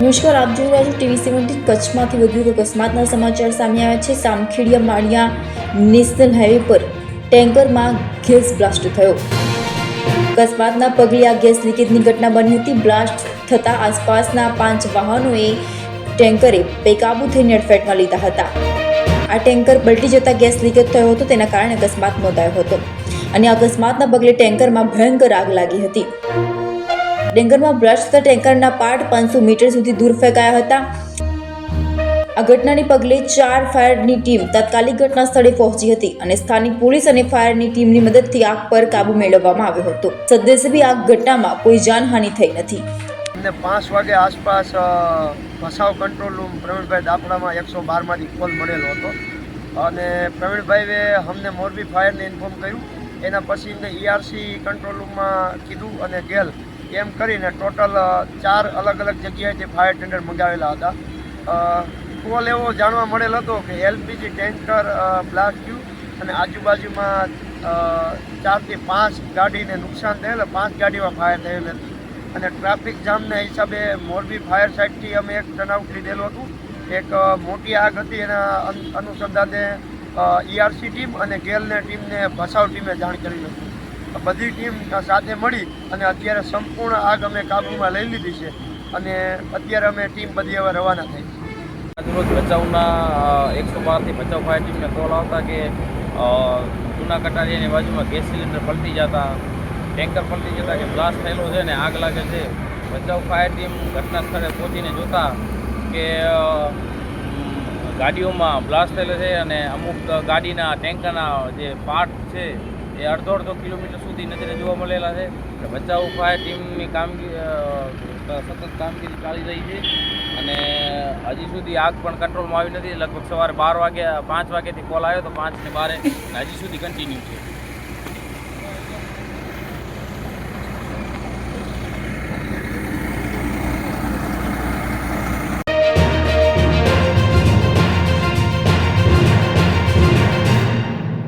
નમસ્કાર, આપ જોઈ રહ્યા છો ટીવી સેવન્ટીન કચ્છમાંથી વધુ અકસ્માતના સમાચાર સામે આવ્યા છે. સામખીડિયા માળિયા નેશનલ હાઈવે પર ટેન્કરમાં ગેસ બ્લાસ્ટ થયો. અકસ્માતના પગલે આ ગેસ લીકેજની ઘટના બની હતી. બ્લાસ્ટ થતાં આસપાસના પાંચ વાહનોએ ટેન્કરે બેકાબુ થઈને અડફેટમાં લીધા હતા. આ ટેન્કર પલટી જતા ગેસ લીકેજ થયો હતો, તેના કારણે અકસ્માત નોંધાયો હતો અને અકસ્માતના પગલે ટેન્કરમાં ભયંકર આગ લાગી હતી. બ્લાસ્ટ થતા ટેન્કરના પાર્ટ પાંચસો મીટર સુધી દૂર ફેંકાયા હતા. આ ઘટનાને પગલે ચાર ફાયરની ટીમ તાત્કાલિક ઘટના સ્થળે પહોંચી હતી અને સ્થાનિક પોલીસ અને ફાયરની ટીમની મદદથી આગ પર કાબુ મેળવવામાં આવ્યો હતો. સદનસીબે આ ઘટનામાં કોઈ જાનહાનિ થઈ નથી. અમને પાંચ વાગે આસપાસ ભસાવ કંટ્રોલ રૂમ પ્રવીણભાઈ દાપડામાં એકસો બારમાંથી કોલ મળેલો હતો. અને પ્રવીણભાઈએ અમને મોરબી ફાયરને ઇન્ફોર્મ કર્યું. એના પછી એમને ઈઆરસી કંટ્રોલ રૂમમાં કીધું અને ગેલ એમ કરીને ટોટલ ચાર અલગ અલગ જગ્યાએથી ફાયર ટેન્ડર મંગાવેલા હતા. કોલ એવો જાણવા મળેલ હતો કે એલપીજી ટેન્કર બ્લાસ્ટ થયું અને આજુબાજુમાં ચારથી પાંચ ગાડીને નુકસાન થયેલ, પાંચ ગાડીમાં ફાયર થયેલ હતી. અને ટ્રાફિક જામના હિસાબે મોરબી ફાયર સાઇડથી અમે એક ટર્નઆઉટ લીધેલું હતું. એક મોટી આગ હતી, એના અન- અનુસંધાને ઈઆરસી ટીમ અને ગેલને ટીમને ભસાવ ટીમે જાણ કરી હતી. બધી ટીમ સાથે મળી અને અત્યારે સંપૂર્ણ આગ અમે કાબૂમાં લઈ લીધી છે અને અત્યારે અમે ટીમ બધી હવે રવાના થઈ આજરોજ ભચાઉના એકસો બારથી ભચાઉ ફાયર ટીમને કોલ આવતા કે જૂના કટારિયાની બાજુમાં ગેસ સિલિન્ડર પલટી જતા, ટેન્કર પલટી જતા કે બ્લાસ્ટ થયેલો છે ને આગ લાગે છે. ભચાઉ ફાયર ટીમ ઘટના સ્થળે પહોંચીને જોતા કે ગાડીઓમાં બ્લાસ્ટ થયેલો છે અને અમુક ગાડીના, ટેન્કરના જે પાર્ટ છે એ અડધો અડધો કિલોમીટર સુધી નજરે જોવા મળેલા છે. ભચાઉ ફાયર ટીમની કામગીરી સતત કામગીરી ચાલી રહી છે. અને હજી સુધી આગ પણ કંટ્રોલમાં આવી નથી. લગભગ સવારે બાર વાગ્યા, પાંચ વાગ્યાથી કોલ આવ્યો તો પાંચને બારે હજી સુધી કન્ટિન્યુ છે.